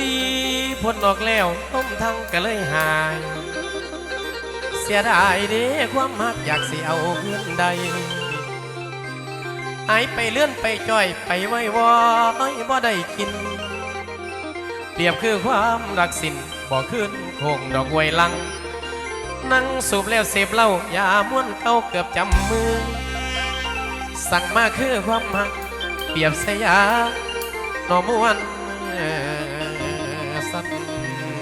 ลีพ่นออกแล้วต้มทั้งก็เลยหาย เสียดายเด้ความมักอยากสิเอาเงินใดหายไปเลื่อนไปจ้อยไปไว้วอยบ่ได้กิน เปรียบคือความรักสินบ่ขึ้นโคงดอกไวลัง นั่งสูบแล้วเสพเหล้ายาม้วนเก่าเกือบจำมือ สั่งมาคือความมัก เปรียบสยาหนอม้วน Thank you.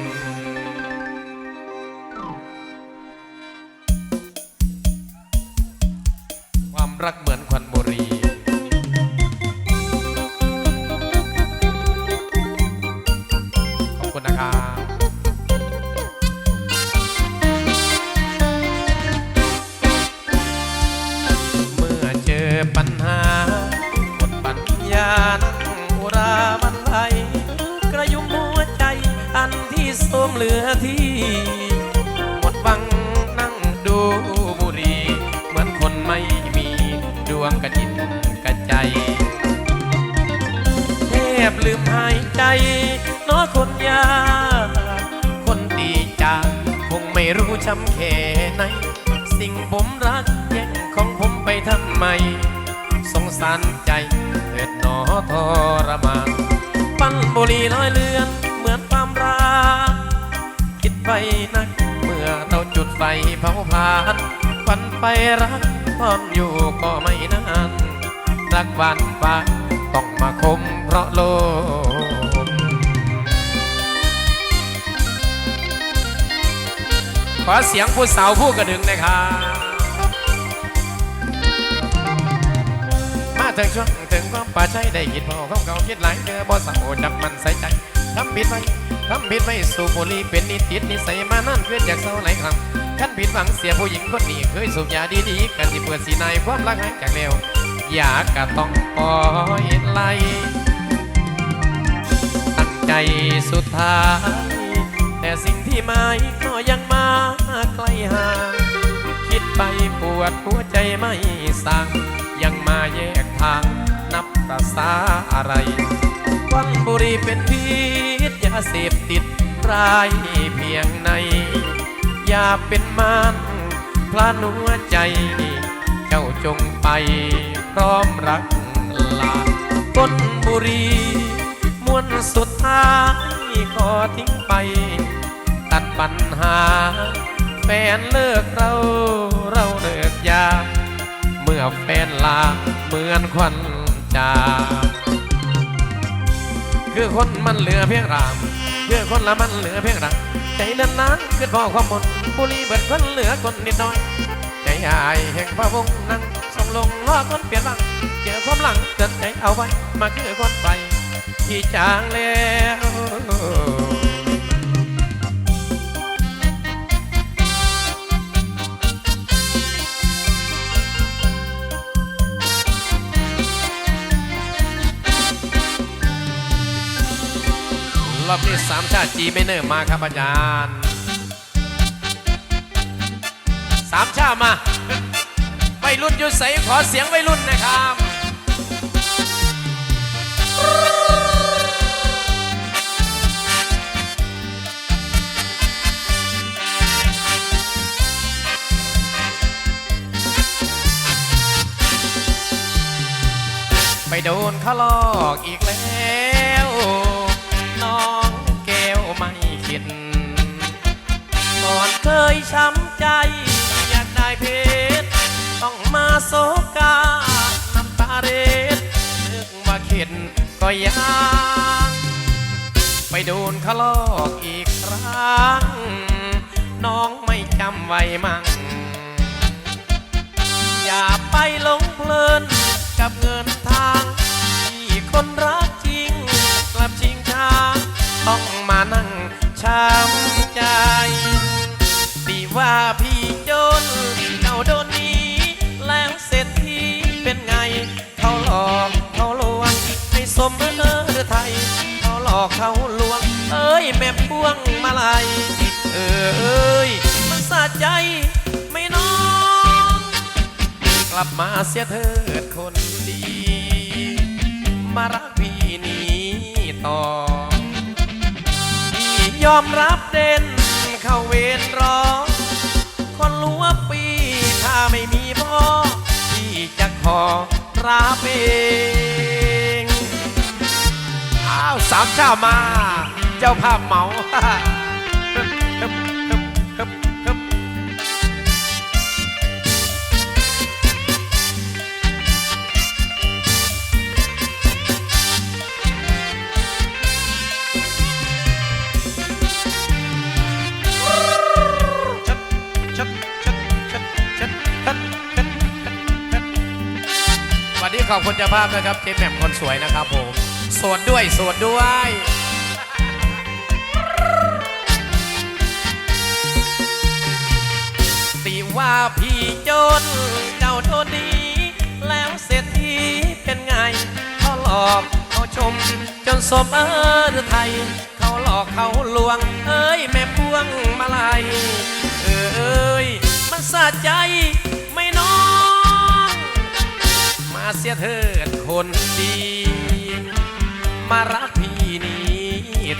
วงกระจิตกระใจแทบลืมหายใจน้อคนยากคนตีจากคงไม่รู้ช้ำแค่ไหน สิ่งผมรักแย่งของผมไปทำไม สงสารใจเถิดหนอทรมานปั้นบุรีลอยเลือนเหมือนความรักคิดไปนัก เมื่อเราจุดไฟเผาผลาญ ฝันไปรักตอนอยู่ก็ไม่นานรักวานปานต้องมาคมเพราะโลมขอเสียงผู้สาวผู้กระดึงนะครับมาถึงช่วงถึงความป่าใช้ได้คิดพอเขาเก่าคิดหลายเจอบ่สาวจับมันใส่ใจทำผิดไว้ทำผิดไว้สูบบุหรี่เป็นนิติดนิสัยมานั่นเพื่อนจากเศร้าหลายครั้ง ขั้นผิดหวังเสียผู้หญิงคนนี้เคยสูบยาดีๆกันสิเปิดสีในความรักหายจากแล้วอยากกะต้องปล่อยไหลตั้งใจสุดท้าย แต่สิ่งที่ไม่ก็ยังมาไกลห่างคิดไปปวดหัวใจไม่สั่ง ยังมาแยกทางนับประสาอะไรควันบุรีเป็นพิษยาเสพติดร้ายเพียงใน อย่าเป็นมานพลาดหัวใจ เจ้าจงไปพร้อมรักลาก้นบุรีมวนสุดท้ายขอทิ้งไป ตัดปัญหา แฟนเลิกเราเราเลิกยา เมื่อแฟนลาเหมือนควันจาคือคนมันเหลือเพียงราม คือคนละมันเหลือเพียงราม ใจนั้นนั้นคือพ่อความมนบุรีเบิดคนเหลือคนนิดน้อยใจหายแห่งพระวงศ์นั่งส่งลงล้อคนเปลี่ยนบังเจอความหลังเกิดใจเอาไว้มาคือคนไปที่จางแล้ว สามชาติจีไม่เนิ่มมาครับอาจารย์สามชาติมาวัยรุ่นยุใสขอเสียงวัยรุ่นนะครับไปโดนเขาลอกอีกแล้ว ยช้ำใจ อยากได้เพชรต้องมาโศกาน้ำตาเร็ดนึกว่าเข็ดก็ยังไปโดนเขาลอกอีกครั้ง น้องไม่จำไว้มั่ง อย่าไปหลงเพลินกับเงินทางที่คนรักจริง กลับชิงช้าต้องมานั่งช้ำ ว่าพี่จนเจ้าโดนนี้ แล้วเศรษฐีเป็นไง เขาหลอกเขาลวงให้สมเออไทย เขาหลอกเขาลวง เอ้ยแม่พวงมาลัยเอ้ยมันสะใจไม่น้อง กลับมาเสียเถิดคนดี มารักพี่นี้ต่อพี่ยอมรับเด่นเข้าเวรรอค รับเองอ้าวสามเจ้ามา เจ้าภาพเหมา คุณภาพนะครับเจมแหม่มคนสวยนะครับผมโสดด้วยโสดด้วยติว่าพี่จนเจ้าโทษดี แล้วเศรษฐีเป็นไงเขาหลอกเขาชม จนสมเออไทย เขาหลอกเขา ยเถิดคนดี มารักพี่นี้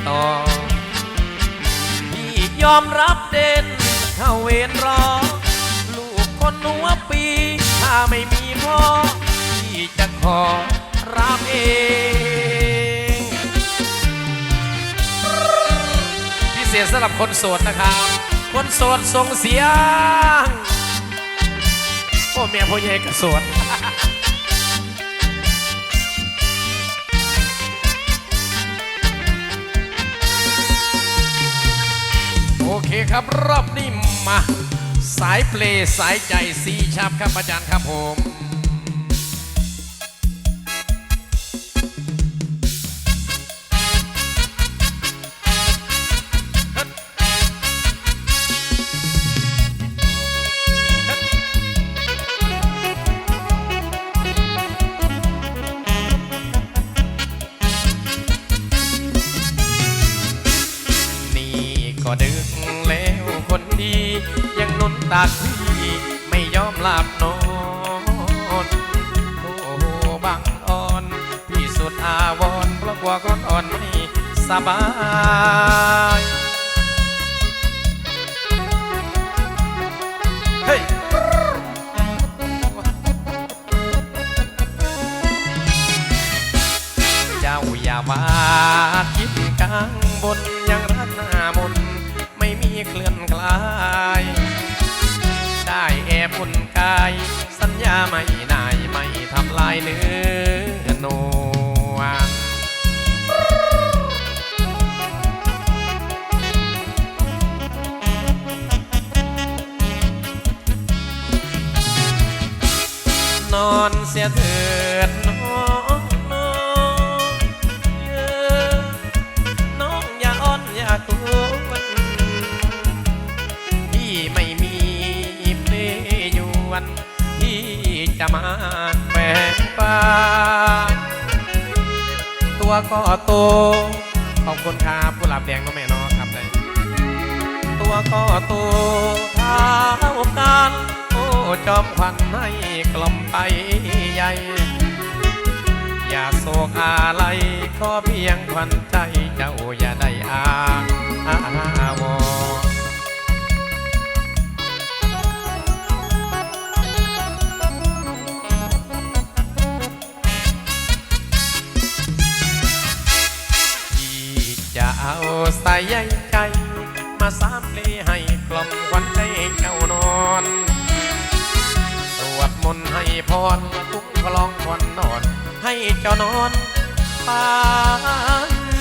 ต่อ พี่ยอมรับเด่นเข้าเวรรอ ลูกคนหัวปี ถ้าไม่มีพ่อ พี่จะขอรับเองพิเศษสำหรับคนโสดนะครับ คนโสดส่งเสียงโอ้เมียพ่อใหญ่ก็โสด ครับรอบนี้มา สายเพลสายใจสีชับครับอาจารย์ครับผมนี่ก็ดึก ยังหนุนตักพี่ไม่ยอมหลับนอนโอ้บังอ่อน พี่สุดอาวรเพราะกลัวก้อนอ่อนไม่สบาย อุ่นกาย สัญญาไม่นายไม่ทำลายเนื้อนวลนอนเสียเถิด ตัวก็โต ขอบคุณครับกุหลาบแดงน้องแม่น้องครับเลยตัวก็โตเท้ากันโอ้จอมควันให้กล่อมไปใหญ่ อย่าโศกอะไรขอเพียงควันใจเจ้าอย่าได้อา สายใยใจ มาสามเพลให้กล่อมควันใจเจ้านอนสวดมนต์ให้พรทุกคลองควันนอน ให้เจ้านอนปาน